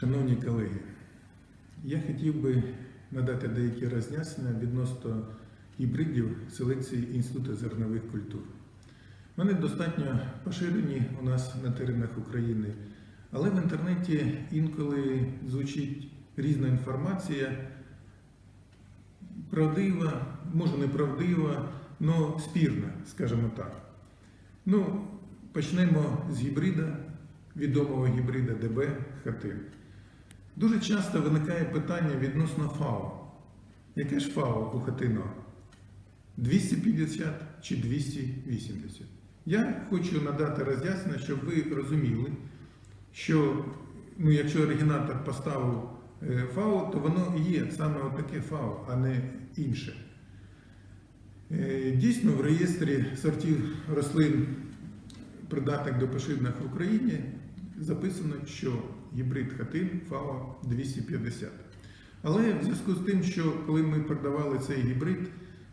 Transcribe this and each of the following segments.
Шановні колеги, я хотів би надати деякі роз'яснення відносно гібридів селекції Інституту зернових культур. Вони достатньо поширені у нас на теренах України, але в інтернеті інколи звучить різна інформація, правдива, може неправдива, але спірна, скажімо так. Ну, почнемо з гібрида, відомого гібрида ДБ Хатин. Дуже часто виникає питання відносно ФАО. Яке ж ФАО у Хатино? 250 чи 280? Я хочу надати роз'яснення, щоб ви розуміли, що ну, якщо оригінатор поставив е, ФАО, то воно є саме таке ФАО, а не інше. Е, Дійсно, в реєстрі сортів рослин, придатних до поширення в Україні, записано, що гібрид хатин ФАО 250. Але в зв'язку з тим, що коли ми продавали цей гібрид,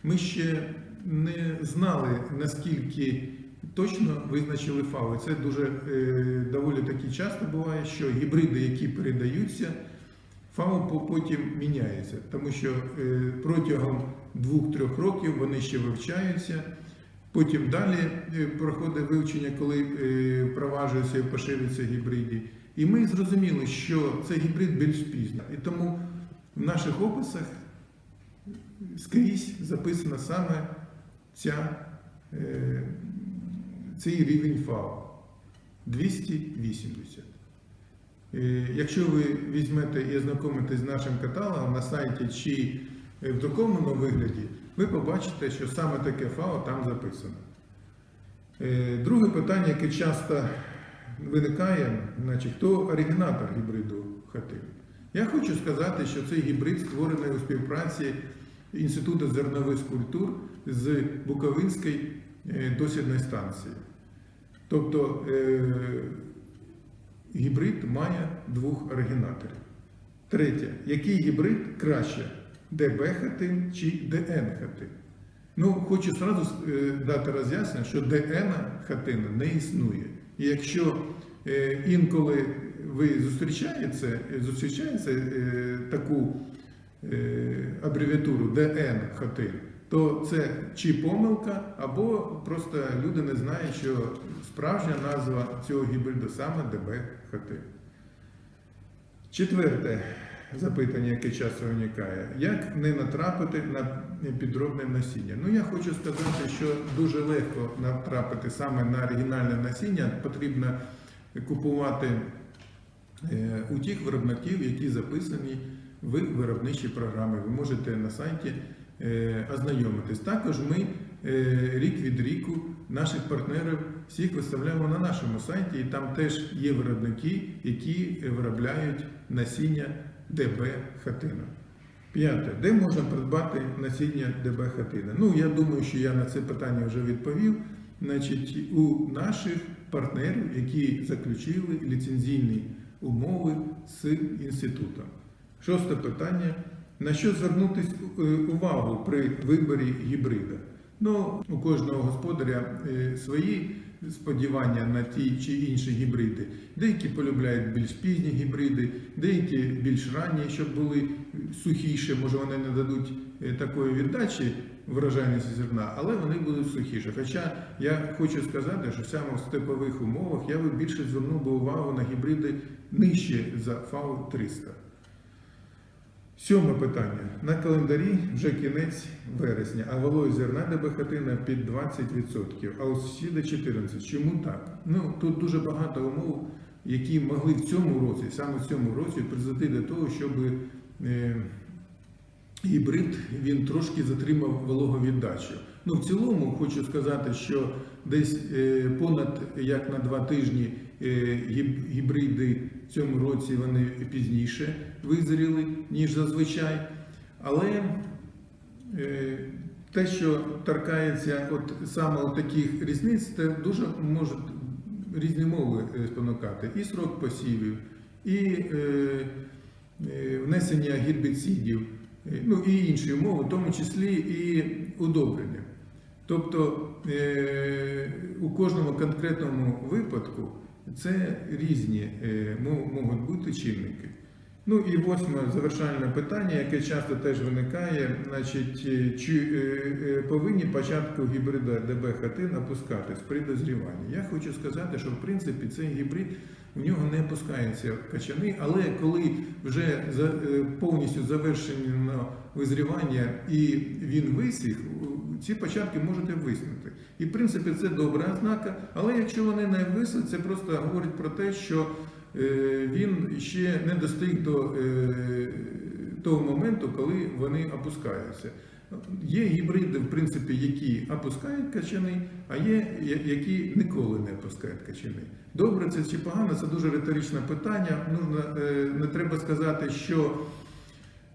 ми ще не знали, наскільки точно визначили ФАО. Це дуже е, доволі таки часто буває, що гібриди, які передаються, ФАО потім міняється, тому що е, протягом 2-3 років вони ще вивчаються. Потім далі е, проходить вивчення, коли е, і поширюються гібриди. І ми зрозуміли, що цей гібрид більш пізно. І тому в наших описах скрізь записана саме ця, е, цей рівень ФАО 280. Е, Якщо ви візьмете і ознакомитесь з нашим каталогом на сайті чи в друкованому вигляді, ви побачите, що саме таке ФАО там записано. Е, Друге питання, яке часто виникає, значить, хто оригінатор гібриду хати? Я хочу сказати, що цей гібрид створений у співпраці Інституту зернових культур з Буковинської е, дослідної станції. Тобто е, гібрид має двох оригінаторів. Третє, який гібрид краще? ДБ хатин чи ДН хатин? Ну, хочу зразу е, дати роз'яснення, що ДН хатина не існує. І якщо е, інколи ви зустрічаєте, зустрічаєте е, таку е, абревіатуру ДН хатин, то це чи помилка, або просто люди не знають, що справжня назва цього гібриду саме ДБ хатин. Четверте запитання, яке часто виникає, як не натрапити на підробне насіння? Ну, я хочу сказати, що дуже легко натрапити саме на оригінальне насіння. Потрібно купувати е, у тих виробників, які записані в виробничій програмі. Ви можете на сайті е, ознайомитись. Також ми е, рік від ріку наших партнерів всіх виставляємо на нашому сайті, і там теж є виробники, які виробляють насіння ДБ хатина. П'яте. Де можна придбати насіння ДБ хатина? Ну, я думаю, що я на це питання вже відповів. Значить, у наших партнерів, які заключили ліцензійні умови з інститутом. Шосте питання. На що звернути увагу при виборі гібрида? Ну, у кожного господаря е, свої сподівання на ті чи інші гібриди. Деякі полюбляють більш пізні гібриди, деякі більш ранні, щоб були сухіші, може вони не дадуть е, такої віддачі врожайності зерна, але вони будуть сухіші. Хоча я хочу сказати, що саме в степових умовах я би більше звернув би увагу на гібриди нижче за ФАУ 300. Сьоме питання. На календарі вже кінець вересня, а вологість зерна ДБХТина під 20%, а у сусіда 14%. Чому так? Ну, тут дуже багато умов, які могли в цьому році, саме в цьому році, призвести до того, щоб е, гібрид він трошки затримав вологовіддачу. Ну, в цілому хочу сказати, що десь е, понад як на два тижні е, гібриди в цьому році вони пізніше визріли, ніж зазвичай. Але е, те, що торкається от саме от таких різниць, це дуже може різні мови спонукати. І срок посівів, і внесення гербіцидів, ну і інші умови, в тому числі і удобрення. Тобто е, у кожному конкретному випадку Це різні е, можуть бути чинники. Ну і восьме завершальне питання, яке часто теж виникає, значить, е, чи повинні початку гібрида ДБ хатин опускатись при дозріванні? Я хочу сказати, що в принципі цей гібрид у нього не опускаються качани, але коли вже повністю завершено визрівання і він висіх, ці початки можете виснути. І в принципі це добра ознака, але якщо вони не висли, це просто говорить про те, що е, він ще не достиг до е, того моменту, коли вони опускаються. Є гібриди, в принципі, які опускають качани, а є які ніколи не опускають качани. Добре, це чи погано, це дуже риторичне питання. Е, не треба сказати, що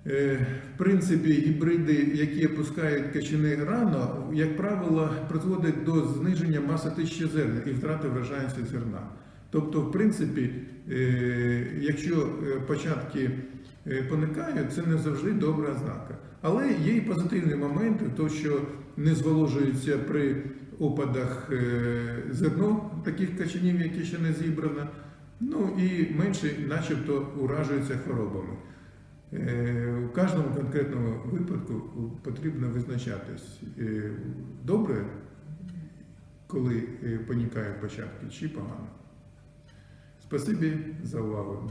в принципі гібриди, які опускають качани рано, як правило, призводять до зниження маси тисячі зерна і втрати вражаємості зерна. Тобто, в принципі, е, якщо е, початки е, поникають, це не завжди добра ознака. Але є і позитивні моменти, то що не зволожується при опадах е, зерно таких качанів, які ще не зібрано, ну і менше, начебто, уражуються хворобами. Кожному конкретному випадку потрібно визначатись е, добре, коли е, понікають початки, чи погано. Спасибі за увагу.